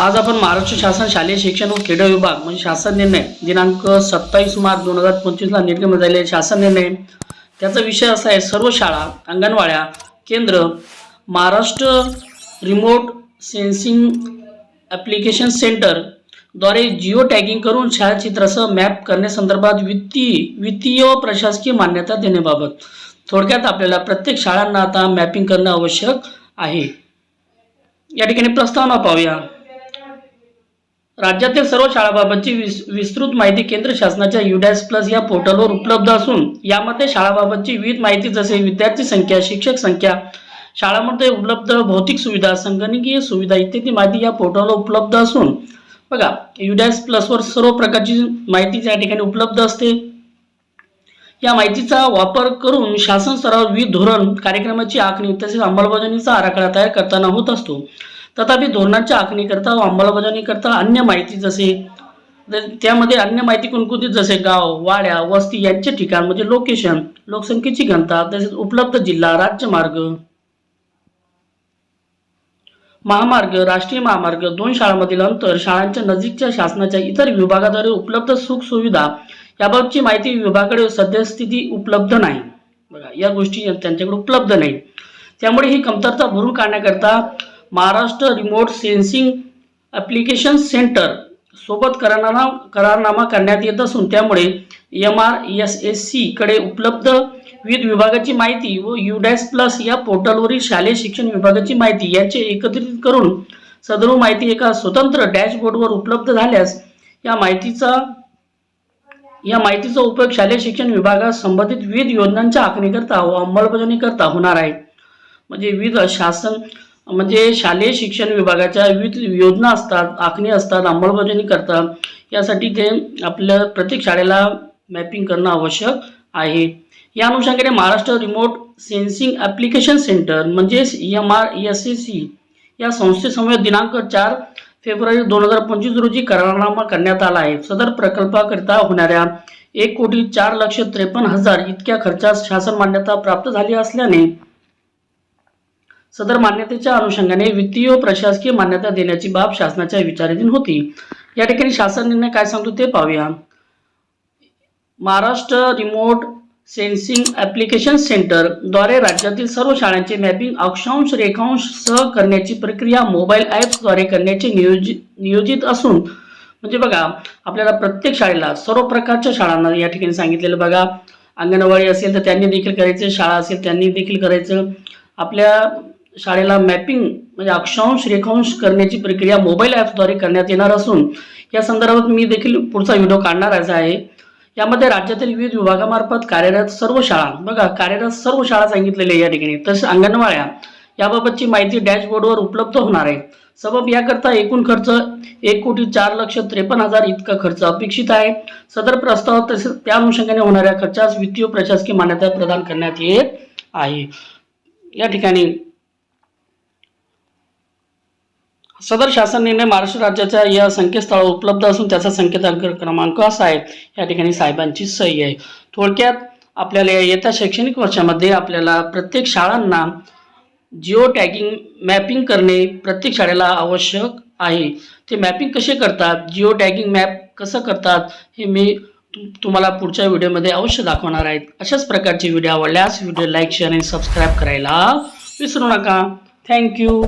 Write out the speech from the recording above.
आज आपण महाराष्ट्र शासन शालेय शिक्षण व क्रीडा विभाग म्हणजे शासन निर्णय दिनांक सत्तावीस मार्च दोन हजार पंचवीसला निर्गमित झालेले शासन निर्णय. त्याचा विषय असा आहे सर्व शाळा अंगणवाड्या केंद्र महाराष्ट्र रिमोट सेन्सिंग ॲप्लिकेशन सेंटरद्वारे जिओ टॅगिंग करून छायाचित्रासह मॅप करण्यासंदर्भात वित्तीय वित्तीय व प्रशासकीय मान्यता देण्याबाबत. थोडक्यात आपल्याला प्रत्येक शाळांना आता मॅपिंग करणं आवश्यक आहे. या ठिकाणी प्रस्तावना पाहूया. राज्यातील सर्व शाळाबाबतची विस्तृत माहिती केंद्र शासनाच्या युडॅस प्लस या पोर्टलवर उपलब्ध असून यामध्ये शाळाबाबतची विविध माहिती जसे विद्यार्थी संख्या शिक्षक संख्या शाळामध्ये उपलब्ध भौतिक सुविधा संगणकीय सुविधा इत्यादी माहिती या पोर्टलवर उपलब्ध असून बघा युडॅस प्लसवर सर्व प्रकारची माहिती त्या ठिकाणी उपलब्ध असते. या माहितीचा वापर करून शासन स्तरावर विविध धोरण कार्यक्रमाची आखणी तसेच अंमलबजावणीचा आराखडा तयार करताना होत असतो. तथापि धोरणांच्या आखणीकरता व अंमलबजावणीकरता अन्य माहिती जसे त्यामध्ये अन्य माहिती कोणकोणती जसे गाव वाड्या वस्ती यांचे ठिकाण म्हणजे लोकेशन लोकसंख्येची घनता तसेच उपलब्ध जिल्हा राज्यमार्ग महामार्ग राष्ट्रीय महामार्ग दोन शाळांमधील अंतर शाळांच्या नजीकच्या शासनाच्या इतर विभागाद्वारे उपलब्ध सुख सुविधा याबाबतची माहिती विभागाकडे सद्यस्थिती उपलब्ध नाही. बघा या गोष्टी त्यांच्याकडे उपलब्ध नाही. त्यामुळे ही कमतरता भरून काढण्याकरता Maharashtra remote sensing application centre सोबत करारनामा करारनामा करण्यात येत असून त्यामुळे M R S S C कडे उपलब्ध विविध विभागाची माहिती व युडॅस प्लस या पोर्टलवरील शालेय शिक्षण विभागाची माहिती यांचे एकत्रित करून सदर माहिती एका स्वतंत्र डॅशबोर्डवर उपलब्ध झाल्यास या माहितीचा या माहितीचा उपयोग शालेय शिक्षण विभागात संबंधित विविध योजनांच्या आखणीकरता व अंमलबजावणीकरता होणार आहे. म्हणजे विविध शासन म्हणजे शालेय शिक्षण विभागाच्या विविध योजना असतात आखणी असतात अंमलबजावणी करतात. यासाठी ते आपल्या प्रत्येक शाळेला मॅपिंग करणं आवश्यक आहे. या अनुषंगाने Maharashtra remote sensing application centre म्हणजेच M R S A C या संस्थेसमोर दिनांक चार फेब्रुवारी दोन हजार पंचवीस रोजी करारनामा करण्यात आला आहे. सदर प्रकल्पाकरिता होणाऱ्या एक कोटी चार लक्ष त्रेपन्न हजार इतक्या खर्चास शासन मान्यता प्राप्त झाली असल्याने सदर मान्यतेच्या अनुषंगाने वित्तीय प्रशासकीय मान्यता देण्याची बाब शासनाच्या विचाराधीन होती. या ठिकाणी शासन निर्णय काय सांगतो ते पाहूया. महाराष्ट्र रिमोट सेन्सिंग ॲप्लिकेशन सेंटरद्वारे राज्यातील सर्व शाळांचे मॅपिंग अक्षांश रेखांश सह करण्याची प्रक्रिया मोबाईल ॲप्सद्वारे करण्याचे नियोजित नियोजित असून म्हणजे बघा आपल्याला प्रत्येक शाळेला सर्व प्रकारच्या शाळांना या ठिकाणी सांगितलेलं बघा. अंगणवाडी असेल तर त्यांनी देखील करायचं शाळा असेल त्यांनी देखील करायचं. आपल्या शाळेला मॅपिंग म्हणजे अक्षांश रेखांश करण्याची प्रक्रिया मोबाईल ॲप्सद्वारे करण्यात येणार असून या संदर्भात मी देखील पुढचा व्हिडिओ काढणार आहे. यामध्ये राज्यातील विविध विभागामार्फत कार्यरत सर्व शाळा बघा कार्यरत सर्व शाळा सांगितलेल्या या ठिकाणी. तसेच अंगणवाड्या याबाबतची माहिती डॅशबोर्डवर उपलब्ध होणार आहे. सबब याकरता एकूण खर्च एक कोटी चार लक्ष त्रेपन्न हजार इतका खर्च अपेक्षित आहे. सदर प्रस्ताव तसेच त्या अनुषंगाने होणाऱ्या खर्चास वित्तीय प्रशासकीय मान्यता प्रदान करण्यात येत आहे. या ठिकाणी सदर शासन निर्णय महाराष्ट्र राज्याच्या या संकेतस्थळावर उपलब्ध असून त्याचा संकेतांक क्रमांक असा आहे. या ठिकाणी साहेबांची सही आहे. थोडक्यात आपल्याला येत्या शैक्षणिक वर्षामध्ये आपल्याला प्रत्येक शाळांना जिओ टॅगिंग मॅपिंग करणे प्रत्येक शाळेला आवश्यक आहे. ते मॅपिंग कसे करतात? जिओ टॅगिंग मॅप कसं करतात? हे मी तु- तुम्हाला पुढच्या व्हिडिओमध्ये अवश्य दाखवणार आहेत अशाच प्रकारचे व्हिडिओ आवडल्यास व्हिडिओ लाईक शेअर आणि सबस्क्राईब करायला विसरू नका. थँक्यू.